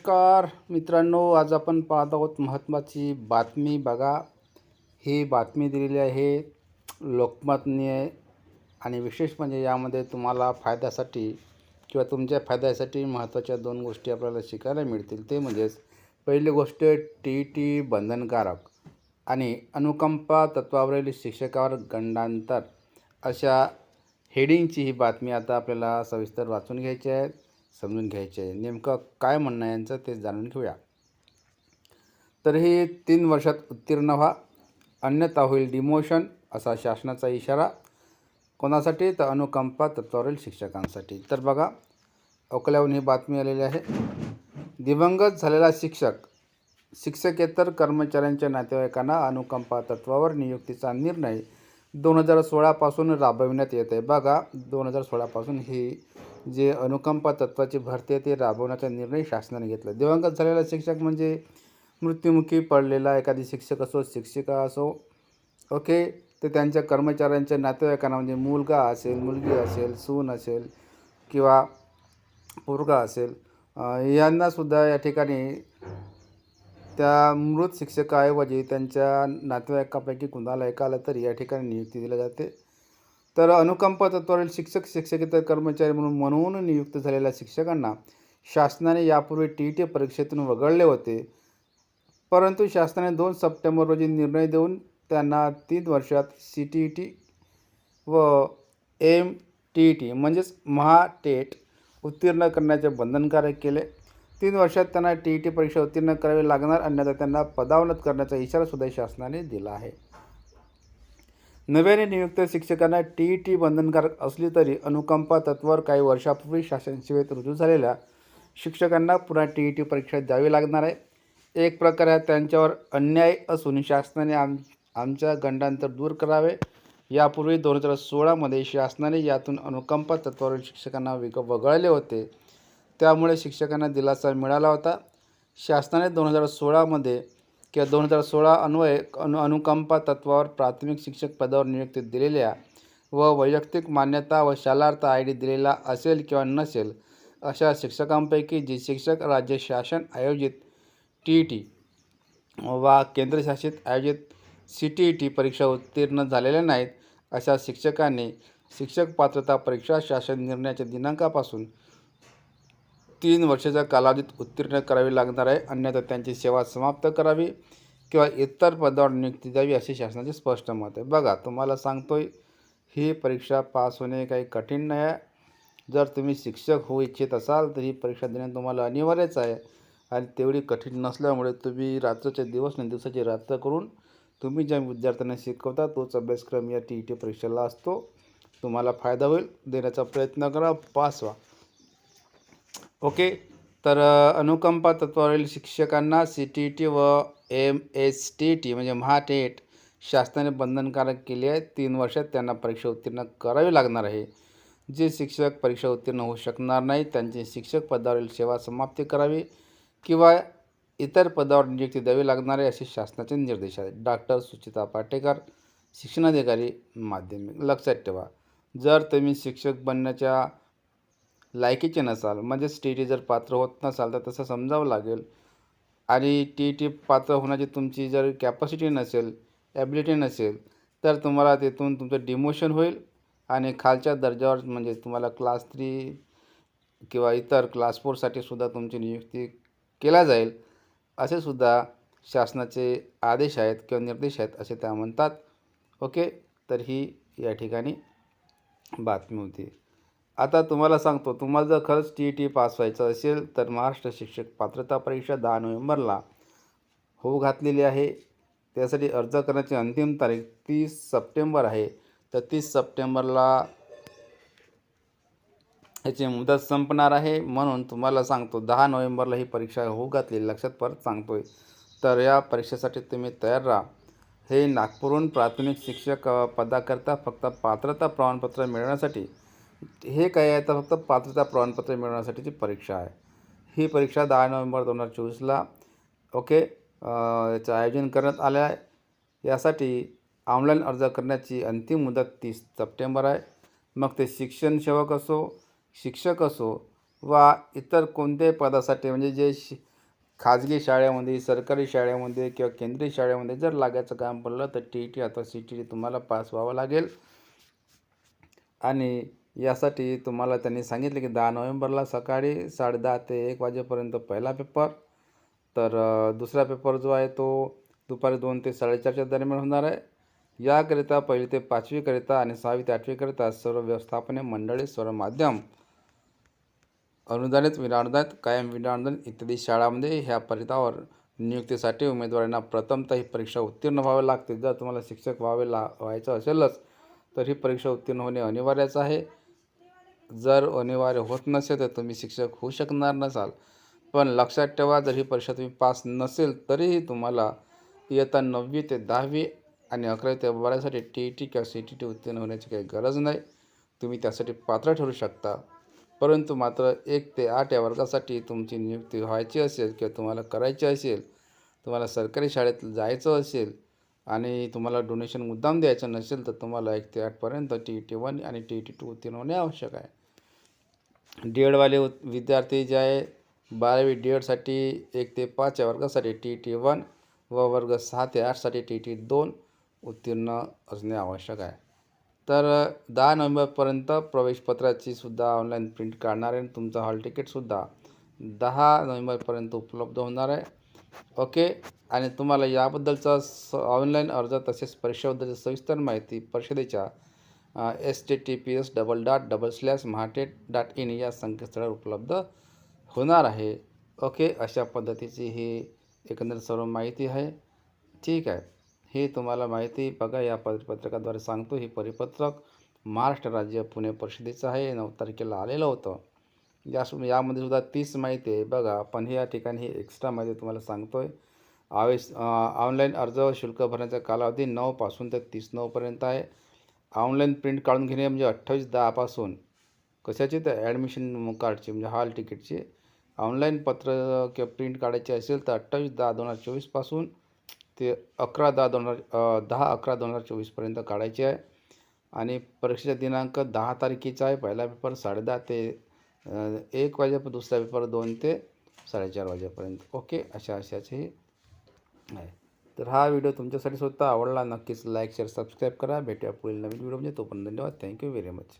नमस्कार. मित्रांनो आज आपण पाहत आहोत महत्त्वाची बातमी. बघा ही बातमी दिलेली आहे लोकमतने आणि विशेष म्हणजे यामध्ये तुम्हाला फायद्यासाठी किंवा तुमच्या फायद्यासाठी महत्त्वाच्या दोन गोष्टी आपल्याला शिकायला मिळतील. ते म्हणजेच पहिली गोष्ट टी टी बंधनकारक आणि अनुकंपा तत्वावरील शिक्षकावर गंडांतर. अशा हेडिंगची ही बातमी आता आपल्याला सविस्तर वाचून घ्यायची आहे. समजून घ्यायचे. आहे नेमकं काय म्हणणं आहे यांचं ते जाणून घेऊया. तर हे तीन वर्षात उत्तीर्ण व्हा. अन्यथा होईल डिमोशन असा शासनाचा इशारा. कोणासाठी? तर अनुकंपा तत्वावरील शिक्षकांसाठी. तर बघा अकोल्याहून ही बातमी आलेली आहे. दिवंगत झालेला शिक्षक शिक्षकेतर कर्मचाऱ्यांच्या नातेवाईकांना अनुकंपा तत्वावर नियुक्तीचा निर्णय दोन हजार सोळापासून राबविण्यात येत आहे. बघा दोन हजार सोळापासून ही जे अनुकंपा तत्वाची भरती आहे ते राबवण्याचा निर्णय शासनाने घेतला. दिवंगत झालेला शिक्षक म्हणजे मृत्युमुखी पडलेला एखादी शिक्षक असो शिक्षिका असो ओके? ते त्यांच्या कर्मचाऱ्यांच्या नातेवाईकांना म्हणजे मुलगा असेल मुलगी असेल सून असेल किंवा पोरगा असेल यांनासुद्धा या ठिकाणी त्या मृत शिक्षकाऐवजी त्यांच्या नातेवाईकापैकी कुणाला एकाला तरी या ठिकाणी नियुक्ती दिली जाते. तर अनुकंप तत्वावरील शिक्षक शिक्षकेतर कर्मचारी म्हणून म्हणून नियुक्त झालेल्या शिक्षकांना शासनाने यापूर्वी टी टी परीक्षेतून वगळले होते. परंतु शासनाने दोन सप्टेंबर रोजी निर्णय देऊन त्यांना तीन वर्षात सी टी ई टी व एम टी ई टी म्हणजेच महाटेट उत्तीर्ण करण्याचे बंधनकारक केले. तीन वर्षात त्यांना टी ई टी परीक्षा उत्तीर्ण करावी लागणार अन्यथा त्यांना पदावनत करण्याचा इशारासुद्धा शासनाने दिला आहे. नव्याने नियुक्त शिक्षकांना टी ई टी बंधनकारक असली तरी अनुकंपा तत्वावर काही वर्षापूर्वी शासन सेवेत रुजू झालेल्या शिक्षकांना पुन्हा टी ई टी परीक्षा द्यावी लागणार आहे. एक प्रकारे त्यांच्यावर अन्याय असून शासनाने आम आमच्या गंडांतर दूर करावे. यापूर्वी दोन हजार सोळामध्ये शासनाने यातून अनुकंपा तत्वावरील शिक्षकांना विग वगळले होते. त्यामुळे शिक्षकांना दिलासा मिळाला होता. शासनाने दोन हजार सोळामध्ये किंवा दोन हजार सोळा अन्वय अनु अनुकंपा तत्वावर प्राथमिक शिक्षक पदावर नियुक्ती दिलेल्या व वैयक्तिक मान्यता व शालार्थ आय डी दिलेला असेल किंवा नसेल अशा शिक्षकांपैकी जे शिक्षक राज्य शासन आयोजित टी ई टी वा केंद्रशासित आयोजित सी टी ई टी परीक्षा उत्तीर्ण झालेल्या नाहीत अशा शिक्षकांनी शिक्षक पात्रता परीक्षा शासन निर्णयाच्या दिनांकापासून तीन वर्षाच्या कालावधीत उत्तीर्ण करावी लागणार आहे. अन्यथा त्यांची सेवा समाप्त करावी किंवा इतर पदावर नियुक्ती द्यावी असे शासनाचे स्पष्ट मत आहे. बघा तुम्हाला सांगतोय ही परीक्षा पास होणे काही कठीण नाही आहे. जर तुम्ही शिक्षक होऊ इच्छित असाल तर ही परीक्षा देणे तुम्हाला अनिवार्यच आहे. आणि तेवढी कठीण नसल्यामुळे तुम्ही रात्रीचे दिवस आणि दिवसाची रात्र करून तुम्ही ज्या विद्यार्थ्यांना शिकवता तोच अभ्यासक्रम या टी ई टी परीक्षेला असतो. तुम्हाला फायदा होईल. देण्याचा प्रयत्न करा. पास व्हा. ओके. तर अनुकंपा तत्वावरील शिक्षकांना सी टी टी व एम एस टी टी म्हणजे महाटेट शासनाने बंधनकारक केले आहे. तीन वर्षात त्यांना परीक्षा उत्तीर्ण करावी लागणार आहे. जे शिक्षक परीक्षा उत्तीर्ण होऊ शकणार नाही त्यांची शिक्षक पदावरील सेवा समाप्ती करावी किंवा इतर पदावर नियुक्ती द्यावी लागणार आहे असे शासनाचे निर्देश आहेत. डॉक्टर सुचिता पाटेकर शिक्षणाधिकारी माध्यमिक लक्षात ठेवा. जर तुम्ही शिक्षक बनण्याच्या लायकीचे नसाल म्हणजेच टी टी जर पात्र होत नसाल तर तसं समजावं लागेल. आणि टी टी पात्र होण्याची तुमची जर कॅपॅसिटी नसेल ॲबिलिटी नसेल तर तुम्हाला तिथून तुमचं डिमोशन होईल आणि खालच्या दर्जावर म्हणजे तुम्हाला क्लास थ्री किंवा इतर क्लास फोरसाठी सुद्धा तुमची नियुक्ती केला जाईल. असे सुद्धा शासनाचे आदेश आहेत किंवा निर्देश आहेत असे त्या म्हणतात. ओके? तर ही या ठिकाणी बातमी होती. आता तुम्हाला सांगतो तुम्हाला जर खरंच टी ई टी पास व्हायचं असेल तर महाराष्ट्र शिक्षक पात्रता परीक्षा दहा नोव्हेंबरला होऊ घातलेली आहे. त्यासाठी अर्ज करण्याची अंतिम तारीख तीस सप्टेंबर आहे. तर तीस सप्टेंबरला ह्याची मुदत संपणार आहे. म्हणून तुम्हाला सांगतो दहा नोव्हेंबरला ही परीक्षा होऊ घातली लक्षात परत सांगतो आहे तर या परीक्षेसाठी तुम्ही तयार राहा. हे नागपूरहून प्राथमिक शिक्षक पदाकरता फक्त पात्रता प्रमाणपत्र मिळवण्यासाठी हे काय आहे? तर फक्त पात्रता प्रमाणपत्र मिळवण्यासाठीची परीक्षा आहे. ही परीक्षा दहा नोव्हेंबर दोन हजार चोवीसला ओके याचं आयोजन करण्यात आलं आहे. यासाठी ऑनलाईन अर्ज करण्याची अंतिम मुदत तीस सप्टेंबर आहे. मग ते शिक्षण सेवक असो शिक्षक असो वा इतर कोणत्याही पदासाठी म्हणजे जे शि खाजगी शाळेमध्ये सरकारी शाळेमध्ये किंवा केंद्रीय शाळेमध्ये जर लागायचं काम पडलं तर टी ई टी आता सी टी तुम्हाला पास व्हावं लागेल. आणि यासाठी तुम्हाला त्यांनी सांगितले की दहा नोव्हेंबरला सकाळी साडेदहा ते एक वाजेपर्यंत पहिला पेपर. तर दुसरा पेपर जो आहे तो दुपारी दोन ते साडेचारच्या दरम्यान होणार आहे. याकरिता पहिली ते पाचवीकरिता आणि सहावी ते आठवीकरिता सर्व व्यवस्थापने मंडळी सर्व माध्यम अनुदानित विनाअनुदानित कायम विनाअनुदानित इत्यादी शाळांमध्ये ह्या परितावर नियुक्तीसाठी उमेदवारांना प्रथमतः ही परीक्षा उत्तीर्ण व्हावे लागते. जर तुम्हाला शिक्षक व्हावे ला व्हायचं असेलच तर ही परीक्षा उत्तीर्ण होणे अनिवार्यच आहे. जर अनिवार्य होत नसेल तर तुम्ही शिक्षक होऊ शकणार नसाल. पण लक्षात ठेवा जर ही परीक्षा तुम्ही पास नसेल तरीही तुम्हाला इयत्ता नववी ते दहावी आणि अकरावी ते बारावीसाठी टी ई टी किंवा सी टी टी उत्तीर्ण होण्याची काही गरज नाही. तुम्ही त्यासाठी पात्र ठरू शकता. परंतु मात्र एक ते आठ या वर्गासाठी तुमची नियुक्ती व्हायची असेल किंवा तुम्हाला करायची असेल तुम्हाला सरकारी शाळेत जायचं असेल आणि तुम्हाला डोनेशन मुद्दाम द्यायचं नसेल तर तुम्हाला एक ते आठपर्यंत टी ई टी वन आणि टी ई टी टू उत्तीर्ण होणे आवश्यक आहे. डी एडवाले उत- विद्यार्थी जे आहे बारावी डी एडसाठी एक ते पाच या वर्गासाठी टी टी वन व वर्ग सहा ते आठसाठी टी टी दोन उत्तीर्ण असणे आवश्यक आहे. तर दहा नोव्हेंबरपर्यंत प्रवेशपत्राची सुद्धा ऑनलाईन प्रिंट काढणार आहे. आणि तुमचं हॉल तिकीटसुद्धा दहा नोव्हेंबरपर्यंत उपलब्ध होणार आहे. ओके आणि तुम्हाला याबद्दलचा स ऑनलाईन अर्ज तसेच परीक्षेबद्दलची सविस्तर माहिती परिषदेच्या S T T P S double dot double slash MahaTET dot in या संकेतस्थळावर उपलब्ध होणार आहे. ओके अशा पद्धतीची ही एकंदर सर्व माहिती आहे. ठीक आहे. ही तुम्हाला माहिती बघा या परिपत्रकाद्वारे सांगतो. ही परिपत्रक महाराष्ट्र राज्य पुणे परिषदेचं आहे. नऊ तारखेला आलेलं होतं. या यामध्ये सुद्धा तीस माहिती आहे. बघा पण ही या ठिकाणी ही एक्स्ट्रा माहिती तुम्हाला सांगतो आहे आवेश ऑनलाईन अर्ज शुल्क भरण्याचा कालावधी नऊपासून ते तीस नऊपर्यंत आहे. ऑनलाईन प्रिंट काढून घेणे म्हणजे अठ्ठावीस दहापासून कशाची तर ॲडमिशन कार्डची म्हणजे हॉल तिकीटची. ऑनलाईन पत्र किंवा प्रिंट काढायची असेल तर अठ्ठावीस दहा दोन हजार चोवीसपासून ते अकरा दहा दोन हजार दहा अकरा दोन हजार चोवीसपर्यंत काढायची आहे. आणि परीक्षेचा दिनांक दहा तारखेचा आहे. पहिला पेपर साडेदहा ते एक वाजेपर्यंत दुसरा पेपर दोन ते साडेचार वाजेपर्यंत. ओके? अशा अशाचे हे आहे. तर हा व्हिडिओ तुमच्यासाठी स्वतः आवडला नक्कीच लाईक शेअर सबस्क्राईब करा. भेटूया पुढील नवीन व्हिडिओ म्हणजे तोपर्यंत धन्यवाद. Thank you very much.